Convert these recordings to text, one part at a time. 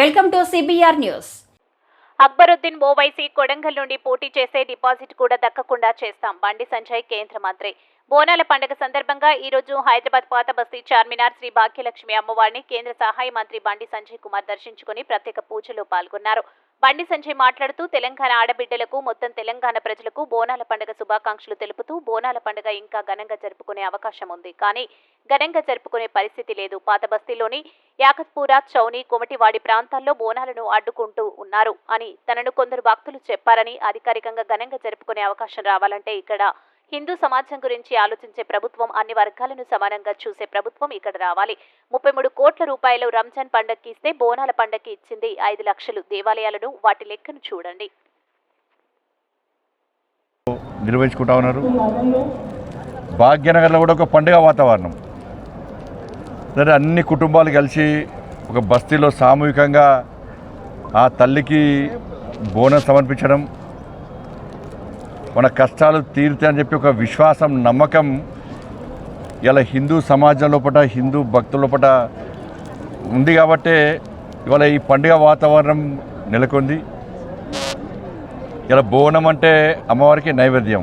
Welcome to CBR news Akbaruddin Owaisi Kodangal నుండి పోటీ చేసే డిపాజిట్ కూడా దక్కకుండా చేస్తాం బండి సంజయ్ కేంద్ర మంత్రి. బోనాల పండుగ సందర్భంగా ఈ రోజు హైదరాబాద్ పాత బస్తీ చార్మినార్ శ్రీ భాగ్యలక్ష్మి అమ్మవారిని కేంద్ర సహాయ మంత్రి బండి సంజయ్ కుమార్ దర్శించుకుని ప్రత్యేక పూజలో పాల్గొన్నారు. బండి సంజయ్ మాట్లాడుతూ తెలంగాణ ఆడబిడ్డలకు మొత్తం తెలంగాణ ప్రజలకు బోనాల పండుగ శుభాకాంక్షలు తెలుపుతూ బోనాల పండుగ ఇంకా ఘనంగా జరుపుకునే అవకాశం ఉంది. కానీ ఘనంగా జరుపుకునే పరిస్థితి లేదు. పాత బస్తీలోని యాకత్పూరా చౌని కొమటివాడి ప్రాంతాల్లో బోనాలను అడ్డుకుంటూ ఉన్నారు అని తనను కొందరు భక్తులు చెప్పారని అధికారికంగా ఘనంగా జరుపుకునే అవకాశం రావాలంటే ఇక్కడ హిందూ సమాజం గురించి ఆలోచించే ప్రభుత్వం అన్ని వర్గాలను సమానంగా చూసే ప్రభుత్వం ఇక్కడ రావాలి. ముప్పై మూడు కోట్ల రూపాయలు రంజాన్ పండక్కి ఇస్తే బోనాల పండక్కి ఇచ్చింది ఐదు లక్షలు. దేవాలయాలను వాటి లెక్కను చూడండి. నిర్వహించుకుంటా ఉన్నారు. భాగ్యనగర్లో కూడా ఒక పండుగ వాతావరణం. సరే అన్ని కుటుంబాలు కలిసి ఒక బస్తీలో సామూహికంగా ఆ తల్లికి బోనం సమర్పించడం మన కష్టాలు తీరుతాయని చెప్పి ఒక విశ్వాసం నమ్మకం ఇలా హిందూ సమాజం లోపల హిందూ భక్తుల లోపల ఉంది కాబట్టే ఇవాళ ఈ పండుగ వాతావరణం నెలకొంది. ఇలా బోనం అంటే అమ్మవారికి నైవేద్యం.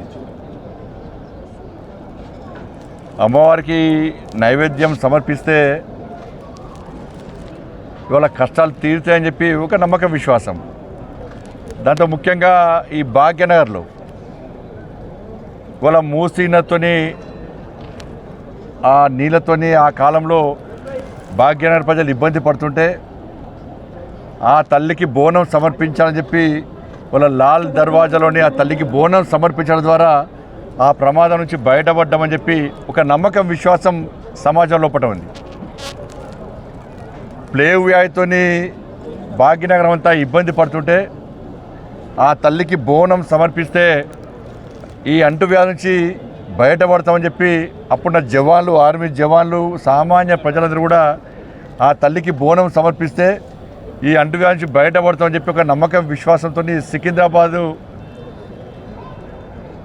అమ్మవారికి నైవేద్యం సమర్పిస్తే ఇవాళ కష్టాలు తీరుతాయని చెప్పి ఒక నమ్మకం విశ్వాసం. దాంట్లో ముఖ్యంగా ఈ భాగ్యనగర్లో ఇవాళ మూసీనతోని ఆ నీళ్ళతోని ఆ కాలంలో భాగ్యనగర్ ప్రజలు ఇబ్బంది పడుతుంటే ఆ తల్లికి బోనం సమర్పించాలని చెప్పి వాళ్ళ లాల్ దర్వాజాలోని ఆ తల్లికి బోనం సమర్పించడం ద్వారా ఆ ప్రమాదం నుంచి బయటపడ్డామని చెప్పి ఒక నమ్మకం విశ్వాసం సమాజం లోపల ఉంది. ప్లేవ్ వ్యాధితోని భాగ్యనగరం అంతా ఇబ్బంది పడుతుంటే ఆ తల్లికి బోనం సమర్పిస్తే ఈ అంటువ్యాధి నుంచి బయటపడతామని చెప్పి అప్పుడున్న జవాన్లు ఆర్మీ జవాన్లు సామాన్య ప్రజలందరూ కూడా ఆ తల్లికి బోనం సమర్పిస్తే ఈ అంటువ్యాధి నుంచి బయటపడతామని చెప్పి ఒక నమ్మకం విశ్వాసంతో సికింద్రాబాదు